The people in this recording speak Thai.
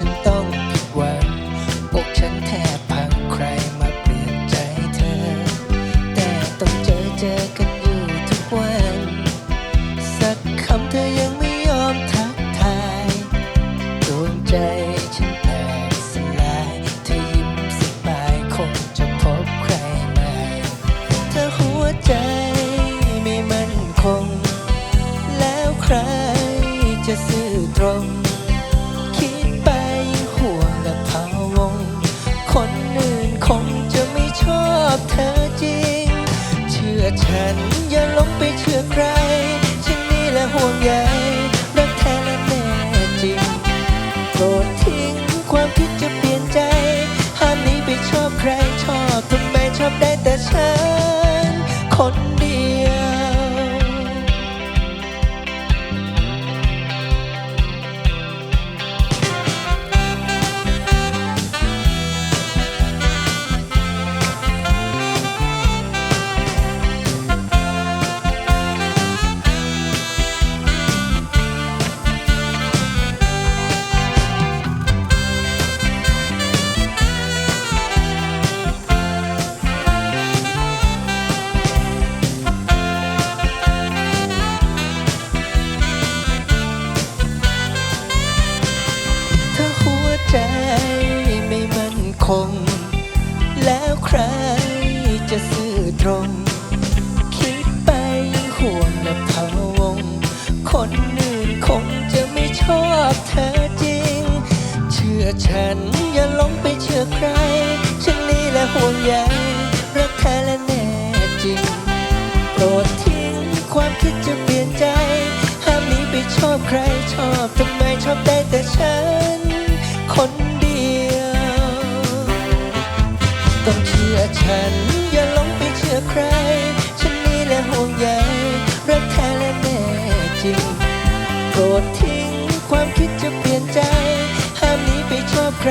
Washington. ห่วงใยรักแท้และแน่จริงโปรดทิ้งความคิดจะเปลี่ยนใจห้ามนี้ไปชอบใครชอบทำไมชอบได้แต่ฉันคน ง แล้วใครจะซื่อตรง คิดไปห่วงและพะวง คนอื่นคงจะไม่ชอบเธอจริง เชื่อฉันอย่าหลงไปเชื่อใคร ฉันนี่แหละห่วงใยรักแท้และแน่จริง โปรดทิ้งความคิดจะเปลี่ยนใจ ห้ามหนี้ไปชอบใครชอบทำไมชอบได้แต่ฉัน ฉันอย่าหลงไปเชื่อใคร ฉันนี่แหละห่วงใยรักแท้และแน่จริง โปรดทิ้งความคิดจะเปลี่ยนใจ ห้ามนีไปชอบใคร